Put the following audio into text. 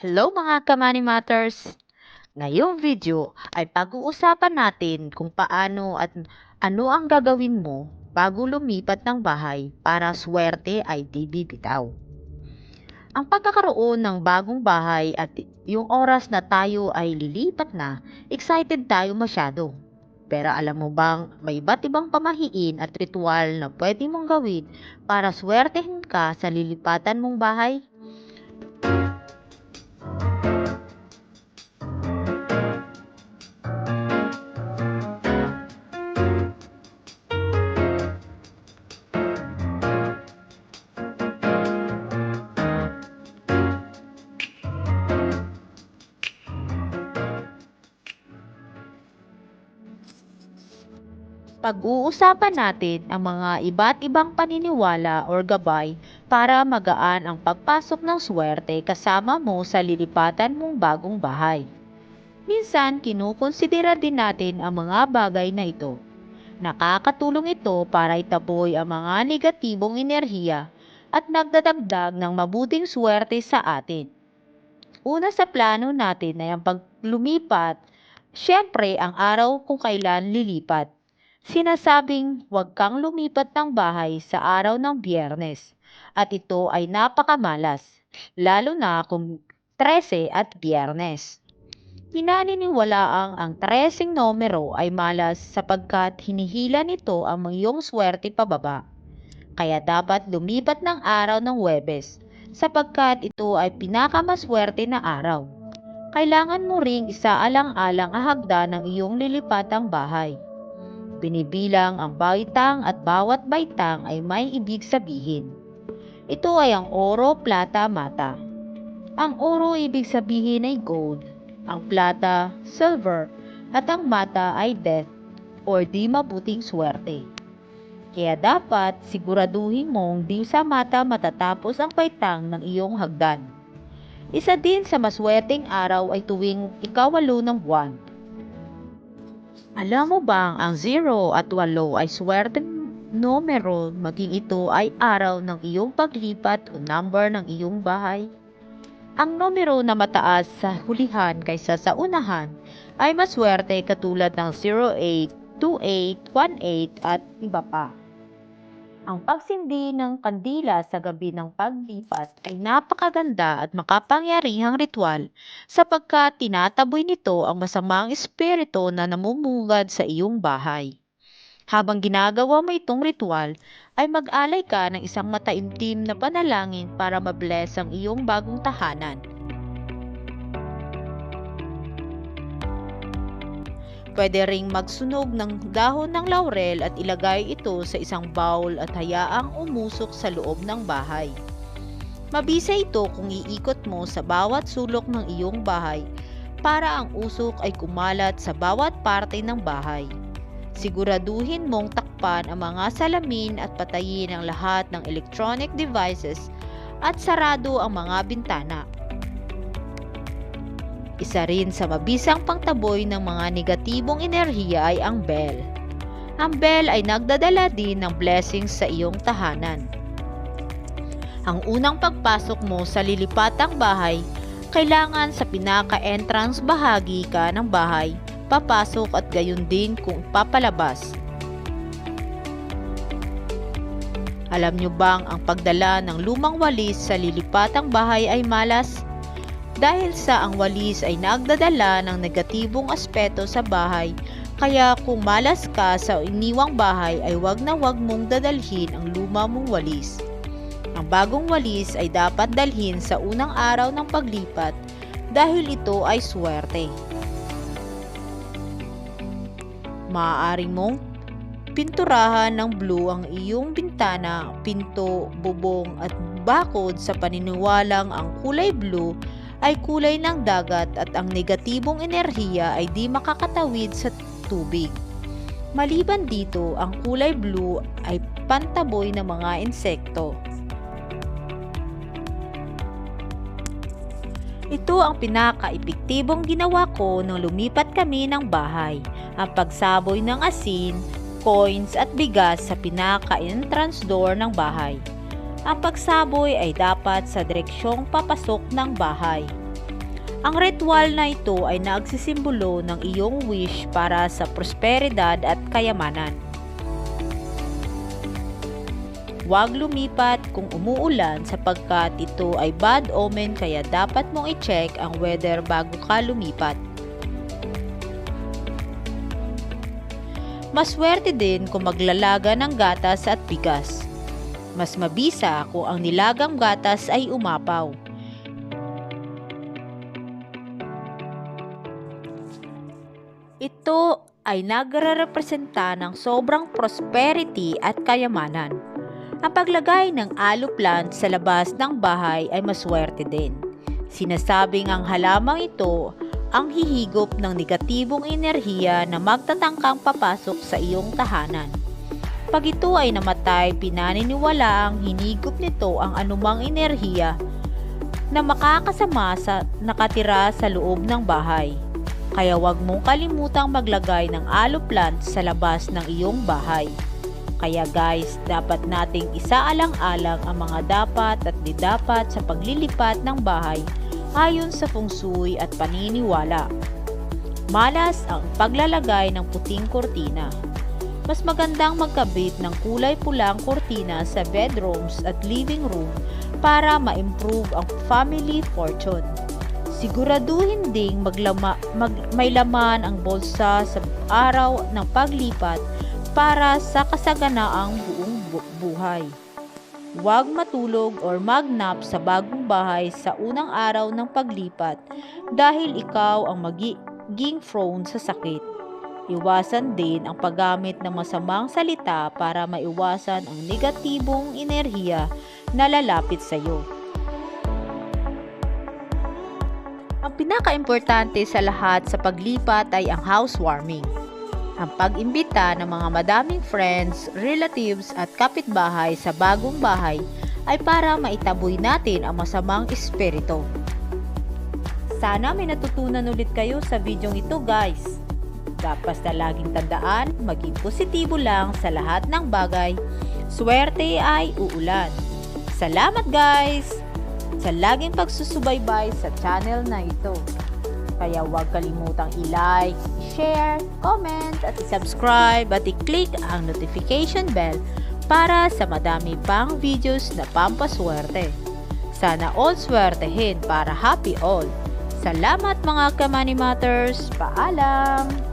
Hello mga Kamani Matters! Ngayong video ay pag-uusapan natin kung paano at ano ang gagawin mo bago lumipat ng bahay para swerte ay di bibitaw. Ang pagkakaroon ng bagong bahay at yung oras na tayo ay lilipat na, excited tayo masyado. Pero alam mo bang may iba't ibang pamahiin at ritual na pwede mong gawin para swertehin ka sa lilipatan mong bahay? Pag-uusapan natin ang mga iba't ibang paniniwala or gabay para magaan ang pagpasok ng swerte kasama mo sa lilipatan mong bagong bahay. Minsan, kinukonsidera din natin ang mga bagay na ito. Nakakatulong ito para itaboy ang mga negatibong enerhiya at nagdadagdag ng mabuting swerte sa atin. Una sa plano natin ay ang paglumipat, syempre ang araw kung kailan lilipat. Sinasabing huwag kang lumipat ng bahay sa araw ng biyernes at ito ay napakamalas, lalo na kung 13 at biyernes. Pinaniniwalaang ang 13 numero ay malas sapagkat hinihila nito ang iyong swerte pababa. Kaya dapat lumipat ng araw ng Webes sapagkat ito ay pinakamaswerte na araw. Kailangan mo ring isaalang-alang ang hagda ng iyong lilipatang bahay. Binibilang ang baitang at bawat baitang ay may ibig sabihin. Ito ay ang oro, plata, mata. Ang oro ibig sabihin ay gold, ang plata, silver, at ang mata ay death or di mabuting swerte. Kaya dapat siguraduhin mong di sa mata matatapos ang baitang ng iyong hagdan. Isa din sa maswerteng araw ay tuwing ikawalo ng buwan. Alam mo bang ang 0 at 8 ay swerteng numero maging ito ay araw ng iyong paglipat o number ng iyong bahay? Ang numero na mataas sa hulihan kaysa sa unahan ay maswerte katulad ng 08, 28, 18 at iba pa. Ang pagsindi ng kandila sa gabi ng paglipat ay napakaganda at makapangyarihang ritual sapagkat tinataboy nito ang masamang espiritu na namumugad sa iyong bahay. Habang ginagawa mo itong ritual, ay mag-alay ka ng isang mataimtim na panalangin para mabless ang iyong bagong tahanan. Pwede ring magsunog ng dahon ng laurel at ilagay ito sa isang bowl at hayaang umusok sa loob ng bahay. Mabisa ito kung iikot mo sa bawat sulok ng iyong bahay para ang usok ay kumalat sa bawat parte ng bahay. Siguraduhin mong takpan ang mga salamin at patayin ang lahat ng electronic devices at sarado ang mga bintana. Isa rin sa mabisang pangtaboy ng mga negatibong enerhiya ay ang bell. Ang bell ay nagdadala din ng blessings sa iyong tahanan. Ang unang pagpasok mo sa lilipatang bahay, kailangan sa pinaka-entrance bahagi ka ng bahay, papasok at gayon din kung papalabas. Alam nyo bang ang pagdala ng lumang walis sa lilipatang bahay ay malas? Dahil sa ang walis ay nagdadala ng negatibong aspeto sa bahay, kaya kung malas ka sa iniwang bahay ay wag na wag mong dadalhin ang luma mong walis. Ang bagong walis ay dapat dalhin sa unang araw ng paglipat dahil ito ay swerte. Maaari mong pinturahan ng blue ang iyong bintana, pinto, bubong at bakod sa paniniwalang ang kulay blue ay kulay ng dagat at ang negatibong enerhiya ay di makakatawid sa tubig. Maliban dito, ang kulay blue ay pantaboy ng mga insekto. Ito ang pinaka-epektibong ginawa ko nung lumipat kami ng bahay. Ang pagsaboy ng asin, coins at bigas sa pinaka-entrance door ng bahay. Ang pagsaboy ay dapat sa direksyong papasok ng bahay. Ang ritual na ito ay nagsisimbolo ng iyong wish para sa prosperidad at kayamanan. Huwag lumipat kung umuulan sapagkat ito ay bad omen kaya dapat mong i-check ang weather bago ka lumipat. Maswerte din kung maglalaga ng gatas at bigas. Mas mabisa kung ang nilagang gatas ay umapaw. Ito ay nagre-representa ng sobrang prosperity at kayamanan. Ang paglagay ng aloe plant sa labas ng bahay ay maswerte din. Sinasabing ang halamang ito ang hihigop ng negatibong enerhiya na magtatangkang papasok sa iyong tahanan. Pag ito ay namatay, pinaniniwala ang hinigop nito ang anumang enerhiya na makakasama sa nakatira sa loob ng bahay. Kaya huwag mong kalimutang maglagay ng aloe plant sa labas ng iyong bahay. Kaya guys, dapat nating isaalang-alang ang mga dapat at di dapat sa paglilipat ng bahay ayon sa feng shui at paniniwala. Malas ang paglalagay ng puting kortina. Mas magandang magkabit ng kulay pulang kortina sa bedrooms at living room para ma-improve ang family fortune. Siguraduhin ding maglama, mag, may laman ang bulsa sa araw ng paglipat para sa kasaganaang buong bu- buhay. Huwag matulog or magnap sa bagong bahay sa unang araw ng paglipat dahil ikaw ang magiging prone sa sakit. Iwasan din ang paggamit ng masamang salita para maiwasan ang negatibong enerhiya na lalapit sa iyo. Ang pinakaimportante sa lahat sa paglipat ay ang housewarming. Ang pag-imbita ng mga madaming friends, relatives at kapitbahay sa bagong bahay ay para maitaboy natin ang masamang espiritu. Sana may natutunan ulit kayo sa videong ito guys. Dapat na laging tandaan, maging positibo lang sa lahat ng bagay. Swerte ay uulan. Salamat guys! Sa laging pagsusubaybay sa channel na ito. Kaya huwag kalimutang i-like, i-share, comment at i-subscribe at i-click ang notification bell para sa madami pang videos na pampaswerte. Sana all swertehin para happy all. Salamat mga Kamani Matters. Paalam!